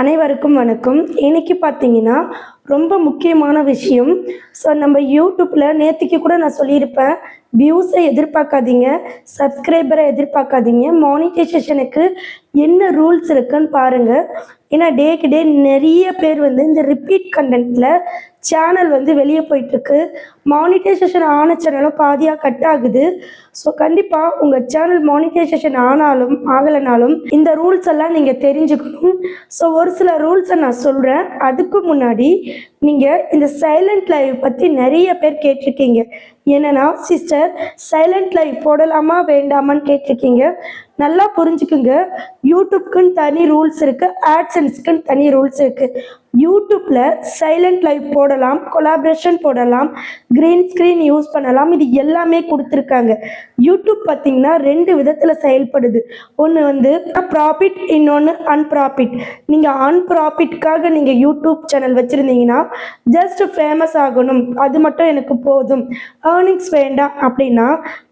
அனைவருக்கும் வணக்கம். இன்னைக்கு பார்த்தீங்கன்னா ரொம்ப முக்கியமான விஷயம். ஸோ நம்ம யூடியூப்பில் நேற்றுக்கு கூட நான் சொல்லியிருப்பேன். வியூஸை எதிர்பார்க்காதீங்க. சப்ஸ்கிரைபரை எதிர்பார்க்காதீங்க. மானிட்டைசேஷனுக்கு என்ன ரூல்ஸ் இருக்குன்னு பாருங்கள் ஏன்னா டேக்கு டே நிறைய பேர் வந்து இந்த ரிப்பீட் கண்டென்ட்டில் சேனல் வந்து வெளியே போயிட்டுருக்கு. மானிட்டைசேஷன் ஆன சேனலும் பாதியாக கட் ஆகுது. ஸோ கண்டிப்பாக உங்கள் சேனல் மானிட்டைசேஷன் ஆனாலும் ஆகலைனாலும் இந்த ரூல்ஸ் எல்லாம் நீங்கள் தெரிஞ்சுக்கணும். ஸோ ஒரு சில ரூல்ஸை நான் சொல்கிறேன் அதுக்கு முன்னாடி நீங்கள் இந்த சைலண்ட் லைவ் பற்றி நிறைய பேர் கேட்டிருக்கீங்க. என்னன்னா சிஸ்டர் சைலண்ட் லைவ் போடலாமா வேண்டாமான்னு கேட்டிருக்கீங்க. நல்லா புரிஞ்சுக்குங்க. யூடியூப்க்குன்னு தனி ரூல்ஸ் இருக்குது ஆட்சன்ஸ்க்குன்னு தனி ரூல்ஸ் இருக்குது யூடியூப்பில் சைலண்ட் லைவ் போடலாம் கொலாபரேஷன் போடலாம் க்ரீன் ஸ்க்ரீன் யூஸ் பண்ணலாம் இது எல்லாமே கொடுத்துருக்காங்க. யூடியூப் பார்த்தீங்கன்னா ரெண்டு விதத்தில் செயல்படுது. ஒன்று வந்து ப்ராஃபிட் இன்னொன்று அன்ப்ராஃபிட் நீங்கள் அன்ப்ராஃபிட்காக நீங்கள் யூடியூப் சேனல் வச்சுருந்தீங்கன்னா ஜஸ்ட் ஃபேமஸ் ஆகணும். அது மட்டும் எனக்கு போதும். ஏர்னிங்ஸ் வேண்டாம் அப்படின்னா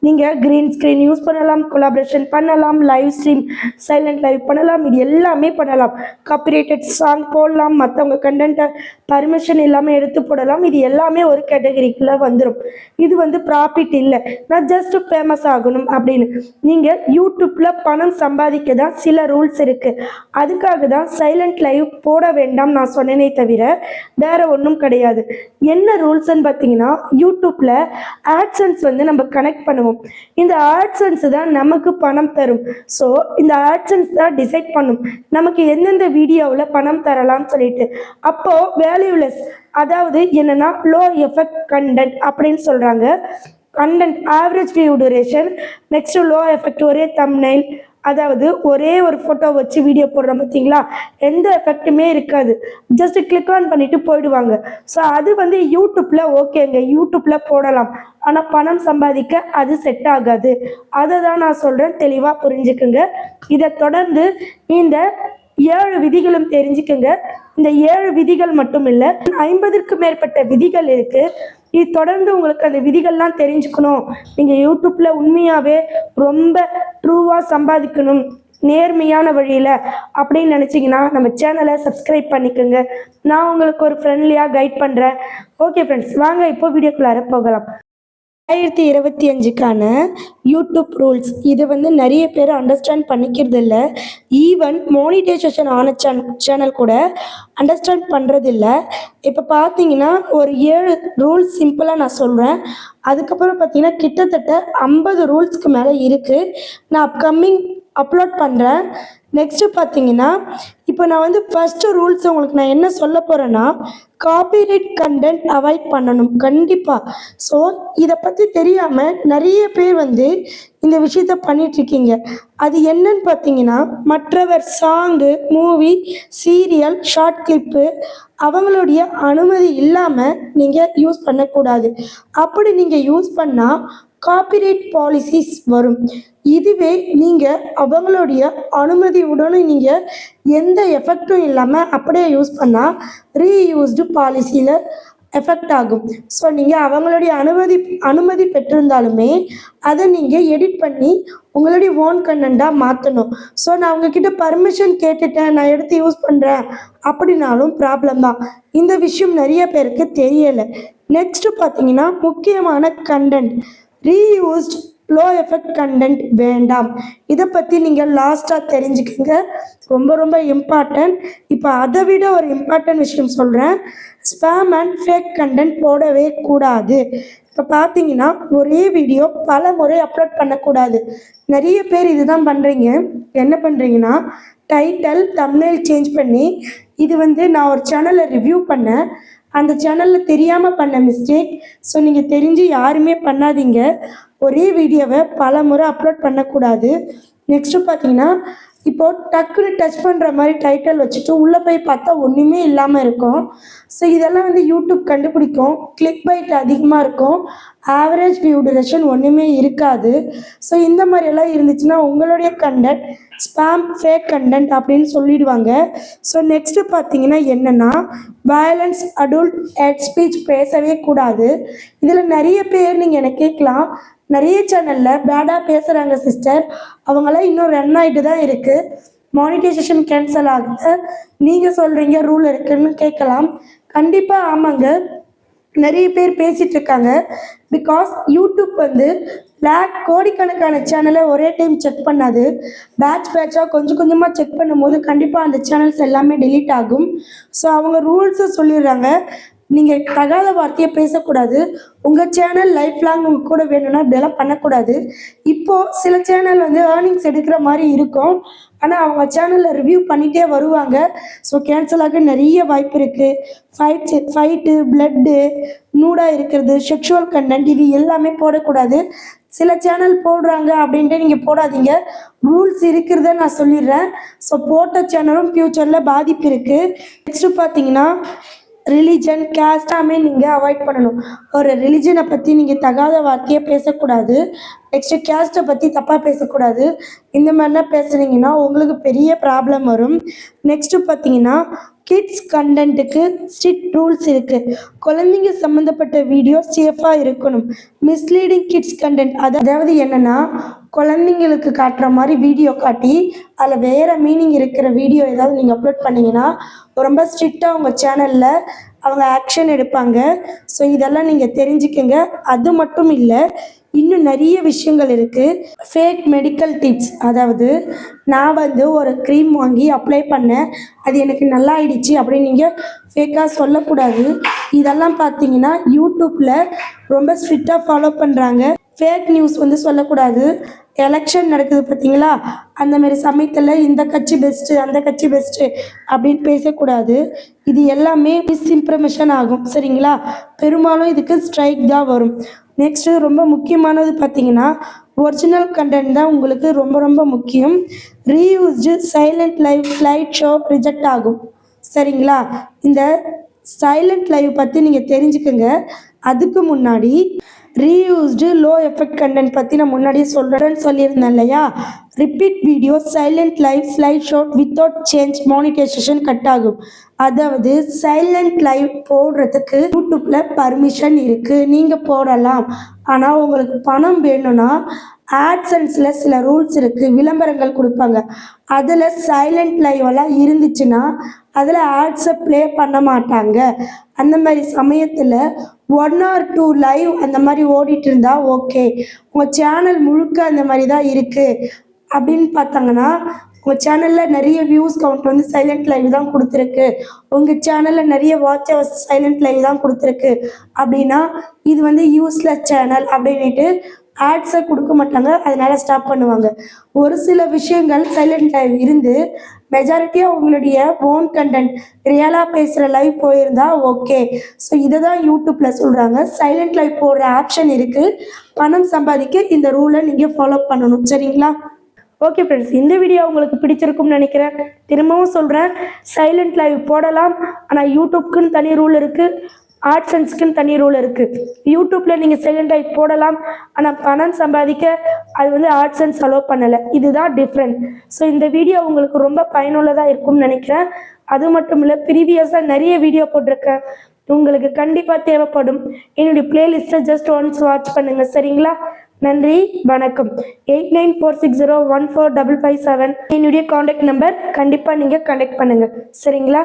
நீங்கள் க்ரீன் ஸ்க்ரீன் யூஸ் பண்ணலாம் கொலாபரேஷன் பண்ணலாம் லைவ் ஸ்ட்ரீம் சைலண்ட் லைவ் பண்ணலாம் இது எல்லாமே பண்ணலாம். காப்பிரேட்டட் சாங் போடலாம் மற்றவங்க கண்டென்ட்டை பர்மிஷன் இல்லாமல் எடுத்து போடலாம். இது எல்லாமே ஒரு கேட்டகரிக்குள்ளே வந்துடும் இது வந்து ப்ராஃபிட் இல்லை. நான் ஜஸ்ட் ஃபேமஸ் ஆகணும் அப்படின்னு. நீங்கள் யூடியூப்பில் பணம் சம்பாதிக்க தான் சில ரூல்ஸ் இருக்குது அதுக்காக தான் சைலண்ட் லைவ் போட வேண்டாம் நான் சொன்னேனே தவிர வேறு ஒன்றும் கிடையாது. என்ன ரூல்ஸ்ன்னு பார்த்தீங்கன்னா யூடியூப்பில் ஆட்சன்ஸ் வந்து நம்ம கனெக்ட் பண்ணுவோம். இந்த ஆட்சன்ஸ் தான் நமக்கு பணம் தரும். ஸோ இந்த ஆட்சன்ஸ் தான் டிசைட் பண்ணும். நமக்கு எந்தெந்த வீடியோவில் பணம் தரலாம்னு சொல்லிட்டு. அப்போ வேல்யூலெஸ் அதாவது என்னன்னா லோ எஃபெக்ட் கண்டென்ட் அப்படின்னு சொல்றாங்க. Content average view duration next low effect ஒரே தம்னைல் அதாவது ஒரே ஒரு ஃபோட்டோ வச்சு வீடியோ போடுறோம் பார்த்தீங்களா? எந்த எஃபெக்ட்டுமே இருக்காது. ஜஸ்ட் கிளிக் ஆன் பண்ணிட்டு போயிடுவாங்க. ஸோ அது வந்து யூடியூப்பில் ஓகேங்க. யூடியூப்பில் போடலாம். ஆனால் பணம் சம்பாதிக்க அது செட் ஆகாது. அதை தான் நான் சொல்கிறேன் தெளிவாக புரிஞ்சுக்குங்க. இதை தொடர்ந்து இந்த ஏழு விதிகளும் தெரிஞ்சுக்குங்க. இந்த ஏழு விதிகள் மட்டும் இல்லை ஐம்பதுக்கு மேற்பட்ட விதிகள் இருக்கு. இது தொடர்ந்து உங்களுக்கு அந்த விதிகள்லாம் தெரிஞ்சுக்கணும். நீங்கள் யூடியூப்பில் உண்மையாகவே ரொம்ப ட்ரூவாக சம்பாதிக்கணும். நேர்மையான வழியில் அப்படின்னு நினச்சிங்கன்னா நம்ம சேனலை சப்ஸ்கிரைப் பண்ணிக்கோங்க. நான் உங்களுக்கு ஒரு ஃப்ரெண்ட்லியாக கைட் பண்ணுறேன் ஓகே ஃப்ரெண்ட்ஸ் வாங்க இப்போ வீடியோக்குள்ளார போகலாம். ரெண்டாயிரத்தி இருபத்தி அஞ்சுக்கான யூடியூப் ரூல்ஸ். இது வந்து நிறைய பேர் அண்டர்ஸ்டாண்ட் பண்ணிக்கிறது இல்லை ஈவன் மோனிடைசேஷன் ஆன சேன் சேனல் கூட அண்டர்ஸ்டாண்ட் பண்ணுறதில்ல இப்போ பார்த்தீங்கன்னா ஒரு ஏழு ரூல்ஸ் சிம்பிளாக நான் சொல்கிறேன் அதுக்கப்புறம் பார்த்தீங்கன்னா கிட்டத்தட்ட ஐம்பது ரூல்ஸ்க்கு மேலே இருக்குது நான் அப்கமிங் அப்லோட் பண்ணுறேன் நெக்ஸ்ட்டு பார்த்தீங்கன்னா இப்போ நான் வந்து ஃபஸ்ட்டு ரூல்ஸ் உங்களுக்கு நான் என்ன சொல்ல போகிறேன்னா காப்பிரைட் கண்டென்ட் அவாய்ட் பண்ணணும். கண்டிப்பாக ஸோ இதை பற்றி தெரியாமல் நிறைய பேர் வந்து இந்த விஷயத்த பண்ணிகிட்ருக்கீங்க அது என்னன்னு பார்த்தீங்கன்னா மற்றவர் song movie serial short clip அவங்களுடைய அனுமதி இல்லாமல் நீங்கள் யூஸ் பண்ணக்கூடாது. அப்படி நீங்கள் யூஸ் பண்ணால் காப்பிரைட் பாலிசிஸ் வரும். இதுவே நீங்கள் அவங்களுடைய அனுமதியுடன் நீங்கள் எந்த எஃபெக்டும் இல்லாமல் அப்படியே யூஸ் பண்ணால் ரீயூஸ்டு பாலிசியில் எஃபெக்ட் ஆகும். ஸோ நீங்கள் அவங்களுடைய அனுமதி அனுமதி பெற்றிருந்தாலுமே அதை நீங்கள் எடிட் பண்ணி உங்களுடைய ஓன் கண்டென்ட்டாக மாற்றணும் ஸோ நான் உங்ககிட்ட பர்மிஷன் கேட்டுட்டேன் நான் எடுத்து யூஸ் பண்ணுறேன் அப்படின்னாலும் ப்ராப்ளம் தான். இந்த விஷயம் நிறைய பேருக்கு தெரியலை. நெக்ஸ்ட்டு பார்த்தீங்கன்னா முக்கியமான content reused low effect content வேண்டாம். இதை பற்றி நீங்கள் லாஸ்ட்டாக தெரிஞ்சுக்கோங்க. ரொம்ப ரொம்ப இம்பார்ட்டன்ட் இப்போ அதை விட ஒரு இம்பார்ட்டன்ட் விஷயம் சொல்கிறேன் ஸ்பேம் அண்ட் ஃபேக் கண்டென்ட் போடவே கூடாது. இப்போ பார்த்தீங்கன்னா ஒரே வீடியோ பல முறை அப்லோட் பண்ணக்கூடாது. நிறைய பேர் இதுதான் பண்ணுறீங்க என்ன பண்ணுறீங்கன்னா டைட்டில் தமிழ் சேஞ்ச் பண்ணி இது வந்து நான் ஒரு சேனலை ரிவ்யூ பண்ணேன். அந்த சேனலில் தெரியாமல் பண்ண மிஸ்டேக் ஸோ நீங்கள் தெரிஞ்சு யாருமே பண்ணாதீங்க. ஒரே வீடியோவை பல முறை அப்லோட் பண்ணக்கூடாது. நெக்ஸ்ட்டு பார்த்தீங்கன்னா இப்போது டக்குன்னு டச் பண்ணுற மாதிரி டைட்டில் வச்சுட்டு உள்ளே போய் பார்த்தா ஒன்றுமே இல்லாமல் இருக்கும். ஸோ இதெல்லாம் வந்து யூடியூப் கண்டுபிடிக்கும். கிளிக் பைட் அதிகமாக இருக்கும். ஆவரேஜ் வியூ டியூரேஷன் ஒன்றுமே இருக்காது. ஸோ இந்த மாதிரியெல்லாம் இருந்துச்சுன்னா உங்களுடைய கண்டென்ட் ஸ்பேம் ஃபேக் கண்டென்ட் அப்படின்னு சொல்லிடுவாங்க. ஸோ நெக்ஸ்ட்டு பார்த்தீங்கன்னா என்னென்னா வயலன்ஸ் அடல்ட் ஹெட் ஸ்பீச் பேசவே கூடாது. இதில் நிறைய பேர் நீங்கள் எனக்கு கேட்கலாம் நிறைய சேனலில் பேடாக பேசுகிறாங்க சிஸ்டர் அவங்களாம் இன்னும் ரன் ஆகிட்டு தான் இருக்குது மானிட்டைசேஷன் கேன்சல் ஆகுது. நீங்கள் சொல்கிறீங்க ரூல் இருக்குன்னு கேட்கலாம். கண்டிப்பாக ஆமாங்க. நிறைய பேர் பேசிகிட்டு இருக்காங்க. பிகாஸ் யூடியூப் வந்து லேக் கோடிக்கணக்கான சேனலை ஒரே டைம் செக் பண்ணாது. பேட்ச் பேட்சாக கொஞ்சம் கொஞ்சமாக செக் பண்ணும்போது கண்டிப்பாக அந்த சேனல்ஸ் எல்லாமே டெலீட் ஆகும். ஸோ அவங்க ரூல்ஸும் சொல்லிடுறாங்க. நீங்கள் தகாத வார்த்தையை பேசக்கூடாது. உங்கள் சேனல் லைஃப் லாங் உங்க கூட வேணும்னா இப்படியெல்லாம் பண்ணக்கூடாது. இப்போது சில சேனல் வந்து ஏர்னிங்ஸ் எடுக்கிற மாதிரி இருக்கும். ஆனால் அவங்க சேனலில் ரிவ்யூ பண்ணிகிட்டே வருவாங்க. ஸோ கேன்சல் ஆக நிறைய வாய்ப்பு இருக்குது ஃபைட் ஃபைட்டு பிளட்டு நூடாக இருக்கிறது செக்ஷுவல் கண்டென்ட் இது எல்லாமே போடக்கூடாது. சில சேனல் போடுறாங்க அப்படின்ட்டு நீங்கள் போடாதீங்க. ரூல்ஸ் இருக்கிறத நான் சொல்லிடுறேன். ஸோ போட்ட சேனலும் ஃப்யூச்சரில் பாதிப்பு இருக்குது நெக்ஸ்ட்டு பார்த்தீங்கன்னா ரிலிஜன் கேஸ்டாமே நீங்கள் அவாய்ட் பண்ணணும். ஒரு ரிலிஜனை பற்றி நீங்கள் தகாத வார்த்தையை பேசக்கூடாது. நெக்ஸ்ட்டு கேஸ்ட்டை பற்றி தப்பாக பேசக்கூடாது. இந்த மாதிரிலாம் பேசுனீங்கன்னா உங்களுக்கு பெரிய ப்ராப்ளம் வரும். நெக்ஸ்ட்டு பார்த்தீங்கன்னா கிட்ஸ் கண்டென்ட்டுக்கு ஸ்ட்ரிக்ட் ரூல்ஸ் இருக்குது குழந்தைங்க சம்மந்தப்பட்ட வீடியோ சேஃபாக இருக்கணும். மிஸ்லீடிங் கிட்ஸ் கண்டென்ட் அதாவது என்னென்னா குழந்தைங்களுக்கு காட்டுற மாதிரி வீடியோ காட்டி அதில் வேறு மீனிங் இருக்கிற வீடியோ ஏதாவது நீங்கள் அப்லோட் பண்ணீங்கன்னா ரொம்ப ஸ்ட்ரிக்டாக உங்கள் சேனலில் அவங்க ஆக்ஷன் எடுப்பாங்க. ஸோ இதெல்லாம் நீங்கள் தெரிஞ்சுக்கங்க. அது மட்டும் இல்லை இன்னும் நிறைய விஷயங்கள் இருக்குது ஃபேக் மெடிக்கல் டிப்ஸ் அதாவது நான் வந்து ஒரு க்ரீம் வாங்கி அப்ளை பண்ணேன். அது எனக்கு நல்லா ஆயிடுச்சு அப்படின்னு நீங்கள் ஃபேக்காக சொல்லக்கூடாது. இதெல்லாம் பார்த்தீங்கன்னா யூடியூப்பில் ரொம்ப ஸ்ட்ரிக்டாக ஃபாலோ பண்ணுறாங்க ஃபேக் நியூஸ் வந்து சொல்லக்கூடாது. எலெக்ஷன் நடக்குது பார்த்தீங்களா அந்த மாதிரி சமயத்தில் இந்த கட்சி பெஸ்ட்டு அந்த கட்சி பெஸ்ட்டு அப்படின்னு பேசக்கூடாது. இது எல்லாமே மிஸ்இன்ஃபர்மேஷன் ஆகும். சரிங்களா? பெரும்பாலும் இதுக்கு ஸ்ட்ரைக் தான் வரும். நெக்ஸ்ட்டு ரொம்ப முக்கியமானது பார்த்தீங்கன்னா ஒரிஜினல் கண்டென்ட் தான் உங்களுக்கு ரொம்ப ரொம்ப முக்கியம். Reused silent live slide show reject ஆகும். சரிங்களா? இந்த சைலண்ட் லைவ் பற்றி நீங்கள் தெரிஞ்சுக்கங்க. அதுக்கு முன்னாடி ரீயூஸ்டு லோ எஃபெக்ட் கண்டென்ட் பற்றி நான் முன்னாடியே சொல்கிறேன்னு சொல்லியிருந்தேன் இல்லையா? Repeat video silent live slide shot without change monetisation cut ஆகும். அதாவது சைலண்ட் லைவ் போடுறதுக்கு யூடியூப்பில் பர்மிஷன் இருக்குது நீங்கள் போடலாம். ஆனால் உங்களுக்கு பணம் வேணும்னா ஆட்சன்ஸில் சில ரூல்ஸ் இருக்குது விளம்பரங்கள் கொடுப்பாங்க. அதில் சைலண்ட் லைவெல்லாம் இருந்துச்சுன்னா அதில் ஆட்ஸை ப்ளே பண்ண மாட்டாங்க. அந்த மாதிரி சமயத்தில் ஒன் ஆர் டூ லைவ் அந்த மாதிரி ஓடிட்டு இருந்தா ஓகே உங்கள் சேனல் முழுக்க அந்த மாதிரி தான் இருக்குது அப்படின்னு பார்த்தாங்கன்னா உங்கள் சேனலில் நிறைய வியூஸ் கவுண்ட் வந்து சைலண்ட் லைவ் தான் கொடுத்துருக்கு. உங்கள் சேனலில் நிறைய வாட்ச் ஹவர்ஸ் சைலண்ட் லைவ் தான் கொடுத்துருக்கு. அப்படின்னா இது வந்து யூஸ்லெஸ் சேனல் அப்படின்ட்டு ஆட்ஸை கொடுக்க மாட்டாங்க. அதனால ஸ்டாப் பண்ணுவாங்க. ஒரு சில விஷயங்கள் சைலண்ட் லைவ் இருந்து மெஜாரிட்டியாக உங்களுடைய ஓன் கண்டென்ட் ரியலாக பேசுகிற லைவ் போயிருந்தா ஓகே ஸோ இதை தான் யூடியூப்பில் சொல்கிறாங்க சைலண்ட் லைவ் போடுற ஆப்ஷன் இருக்குது பணம் சம்பாதிக்க இந்த ரூலை நீங்கள் ஃபாலோ பண்ணணும். சரிங்களா? ஓகே ஃப்ரெண்ட்ஸ் இந்த வீடியோ உங்களுக்கு பிடிச்சிருக்கும்னு நினைக்கிறேன். திரும்பவும் சொல்கிறேன் சைலண்ட் லைவ் போடலாம். ஆனால் யூடியூப்க்குன்னு தனி ரூல் இருக்குது ஆர்ட்ஸ் அண்ட்ஸ்க்குன்னு தனி ரூல் இருக்குது யூடியூப்பில் நீங்கள் செகண்ட் டைப் போடலாம். ஆனால் பணம் சம்பாதிக்க அது வந்து ஆர்ட்ஸ் அண்ட்ஸ் அலோவ் பண்ணலை. இதுதான் டிஃப்ரெண்ட் ஸோ இந்த வீடியோ உங்களுக்கு ரொம்ப பயனுள்ளதாக இருக்கும்னு நினைக்கிறேன். அது மட்டும் இல்லை ப்ரீவியஸாக நிறைய வீடியோ போட்டிருக்கேன். உங்களுக்கு கண்டிப்பாக தேவைப்படும். என்னுடைய பிளேலிஸ்ட்டை ஜஸ்ட் ஒன்ஸ் வாட்ச் பண்ணுங்கள் சரிங்களா? நன்றி வணக்கம். Eight nine four six zero one four double five seven என்னுடைய காண்டாக்ட் நம்பர் கண்டிப்பாக நீங்கள் கண்டெக்ட் பண்ணுங்கள் சரிங்களா?